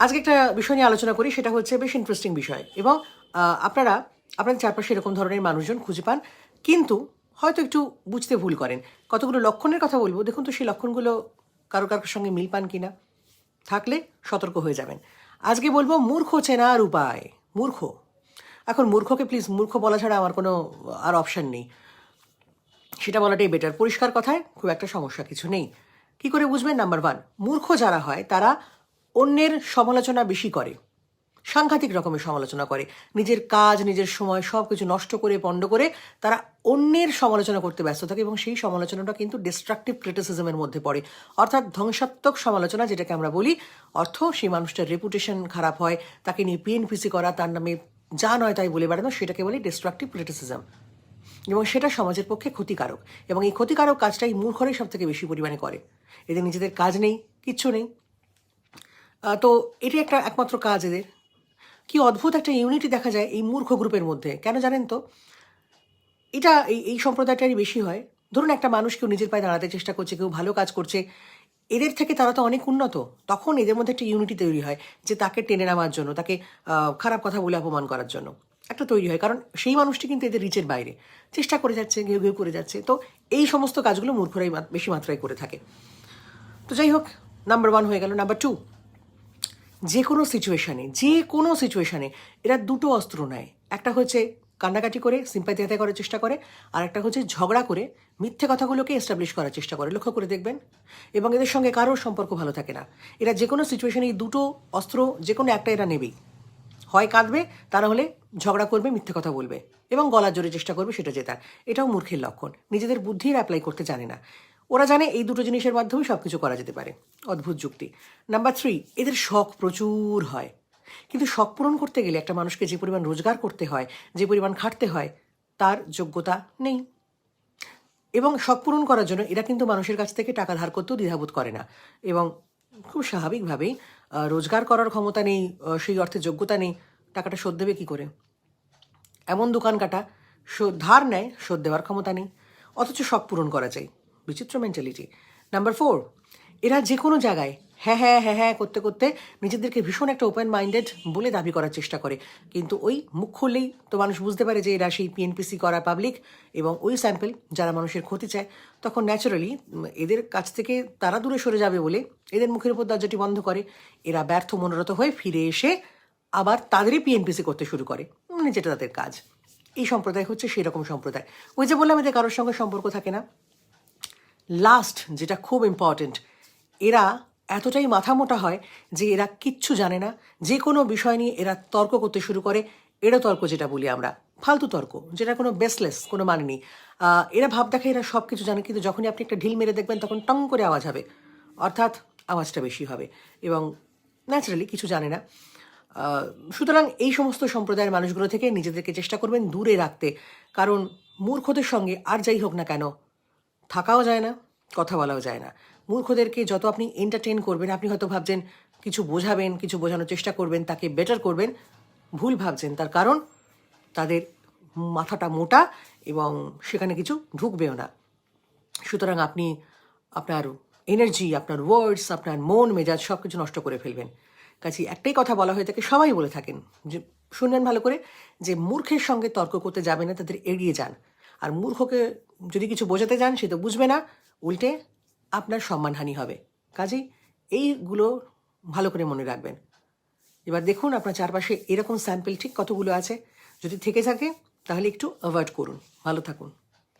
আজকে একটা বিষয় নিয়ে আলোচনা করি, সেটা হচ্ছে বেশ ইন্টারেস্টিং বিষয়। এবং আপনারা, আপনাদের চারপাশে এরকম ধরনের মানুষজন খুঁজে পান, কিন্তু হয়তো একটু বুঝতে ভুল করেন। কতগুলো লক্ষণের কথা বলব? দেখুন তো, সেই লক্ষণগুলো কারও কারোর সঙ্গে মিল পান কিনা? থাকলে সতর্ক হয়ে যাবেন। আজকে বলব মূর্খ চেনার উপায়। মূর্খ। এখন মূর্খকে প্লিজ মূর্খ বলা ছাড়া আমার কোনো, আর অপশান নেই। সেটা বলাটাই বেটার পরিষ্কার কথায় খুব একটা সমস্যা কিছু নেই। কি করে বুঝবেন? নাম্বার ওয়ান মূর্খ যারা হয়, তারা অন্যের সমালোচনা বেশি করে, সাংঘাতিক রকমের সমালোচনা করে, নিজের কাজ, নিজের সময় সব কিছু নষ্ট করে, পণ্ড করে তারা অন্যের সমালোচনা করতে ব্যস্ত থাকে এবং সেই সমালোচনাটা কিন্তু ডিস্ট্রাকটিভ ক্রিটিসিজমের মধ্যে পড়ে। অর্থাৎ ধ্বংসাত্মক সমালোচনা যেটাকে আমরা বলি, অর্থ সেই মানুষটার রেপুটেশন খারাপ হয়, তাকে নিয়ে পিএনপিসি করা, তার নামে যা নয় তাই বলে বেড়ানো, সেটাকে বলি ডিস্ট্রাকটিভ ক্রিটিসিজম এবং সেটা সমাজের পক্ষে ক্ষতিকারক এবং এই ক্ষতিকারক কাজটাই মূর্খরাই সব থেকে বেশি পরিমাণে করে। এদের নিজেদের কাজ নেই, কিচ্ছু নেই তো এটি একটা একমাত্র কাজ এদের। কি অদ্ভুত একটা ইউনিটি দেখা যায় এই মূর্খ গ্রুপের মধ্যে, কেন জানেন তো? এটা এই এই সম্প্রদায়টারই বেশি হয়। ধরুন একটা মানুষ কেউ নিজের পায়ে দাঁড়াতে চেষ্টা করছে, কেউ ভালো কাজ করছে, এদের থেকে তারা তো অনেক উন্নত। তখন এদের মধ্যে একটা ইউনিটি তৈরি হয় যে তাকে টেনে নেওয়ার জন্য, তাকে খারাপ কথা বলে অপমান করার জন্য। একটা তৈরি হয়, কারণ সেই মানুষটি কিন্তু এদের রিচের বাইরে। চেষ্টা করে যাচ্ছে, ঘেউ ঘেউ করে যাচ্ছে। তো এই সমস্ত কাজগুলো মূর্খরাই বেশি মাত্রায় করে থাকে। তো যাই হোক নাম্বার ওয়ান হয়ে গেল। নাম্বার টু যে কোনো সিচুয়েশানে যে কোনো সিচুয়েশানে এরা দুটো অস্ত্র নেয়। একটা হচ্ছে কান্নাকাটি করে সিম্পাতি হাতে করার চেষ্টা করে, আর একটা হচ্ছে ঝগড়া করে মিথ্যে কথাগুলোকে এস্টাবলিশ করার চেষ্টা করে। লক্ষ্য করে দেখবেন। এবং এদের সঙ্গে কারোর সম্পর্ক ভালো থাকে না। এরা যে কোনো সিচুয়েশানে এই দুটো অস্ত্র যে কোনো একটা এরা নেবেই। হয় কাঁদবে তা হলে ঝগড়া করবে, মিথ্যে কথা বলবে। এবং গলার জোরে চেষ্টা করবে, সেটা জেতার। এটাও মূর্খের লক্ষণ। নিজেদের বুদ্ধির অ্যাপ্লাই করতে জানে না। ওরা জানে এই দুটো জিনিসের মাধ্যমে সব কিছু করা যেতে পারে। অদ্ভুত যুক্তি। নাম্বার থ্রি এদের শখ প্রচুর হয়। কিন্তু শখ পূরণ করতে গেলে একটা মানুষকে যে পরিমাণ রোজগার করতে হয়, যে পরিমাণ খাটতে হয়, তার যোগ্যতা নেই। এবং শখ পূরণ করার জন্য এরা কিন্তু মানুষের কাছ থেকে টাকা ধার করতেও দ্বিধাবোধ করে না। এবং খুব স্বাভাবিকভাবেই রোজগার করার ক্ষমতা নেই সেই অর্থে যোগ্যতা নেই, টাকাটা শোধ দেবে কী করে? এমন দোকান কাটা ধার নেয়, শোধ দেওয়ার ক্ষমতা নেই। অথচ শখ পূরণ করা চাই। বিচিত্র মেন্টালিটি নাম্বার ফোর এরা যে কোনো জায়গায় হ্যাঁ হ্যাঁ হ্যাঁ হ্যাঁ করতে করতে নিজেদেরকে ভীষণ একটা ওপেন মাইন্ডেড বলে দাবি করার চেষ্টা করে। কিন্তু ওই মুখ খুললেই তো মানুষ বুঝতে পারে যে এরা সেই পিএনপিসি করা পাবলিক এবং ওই স্যাম্পল যারা মানুষের ক্ষতি চায়, তখন ন্যাচারালি এদের কাছ থেকে তারা দূরে সরে যাবে বলে এদের মুখের উপর দরজাটি বন্ধ করে। এরা ব্যর্থ, মনোরত হয়ে ফিরে এসে আবার তাদেরই পিএনপিসি করতে শুরু করে। মানে যেটা তাদের কাজ। এই সম্প্রদায় হচ্ছে সেই রকম সম্প্রদায়। ওই যে বললাম এদের কারোর সঙ্গে সম্পর্ক থাকে না। লাস্ট যেটা খুব ইম্পর্টেন্ট এরা এতটাই মাথা মোটা হয় যে এরা কিচ্ছু জানে না। যে কোনো বিষয় নিয়ে এরা তর্ক করতে শুরু করে। এরা তর্ক যেটা বলি আমরা। ফালতু তর্ক, যেটা কোনো বেসলেস কোনো মানে নেই। এরা ভাব দেখে এরা সব কিছু জানে, কিন্তু যখনই আপনি একটা ঢিল মেরে দেখবেন, তখন টং করে আওয়াজ হবে। অর্থাৎ আওয়াজটা বেশি হবে এবং ন্যাচারালি কিছু জানে না। সুতরাং এই সমস্ত সম্প্রদায়ের মানুষগুলো থেকে নিজেদেরকে চেষ্টা করবেন দূরে রাখতে। কারণ মূর্খদের সঙ্গে আর যাই হোক না কেন থাকাও যায় না, কথা বলাও যায় না। মূর্খদেরকে যত আপনি এন্টারটেন করবেন, আপনি হয়তো ভাবছেন কিছু বোঝাবেন, কিছু বোঝানোর চেষ্টা করবেন, তাকে বেটার করবেন, ভুল ভাবছেন। তার কারণ, তাদের মাথাটা মোটা এবং সেখানে কিছু ঢুকবেও না। সুতরাং আপনি আপনার এনার্জি আপনার ওয়ার্ডস আপনার মন, মেজাজ সব কিছু নষ্ট করে ফেলবেন। কাজে একটাই কথা বলা হয়ে থাকে, সবাই বলে থাকেন। যে শুনবেন ভালো করে, যে মূর্খের সঙ্গে তর্ক করতে যাবে না, তাদের এড়িয়ে যান। আর মূর্খকে যদি কিছু বোঝাতে যান, সে তো বুঝবে না। উল্টে আপনার সম্মানহানি হবে। কাজেই এইগুলো ভালো করে মনে রাখবেন। এবার দেখুন আপনার চারপাশে এরকম স্যাম্পেল ঠিক কতগুলো আছে। যদি থেকে থাকে, তাহলে একটু অ্যাভয়েড করুন। ভালো থাকুন।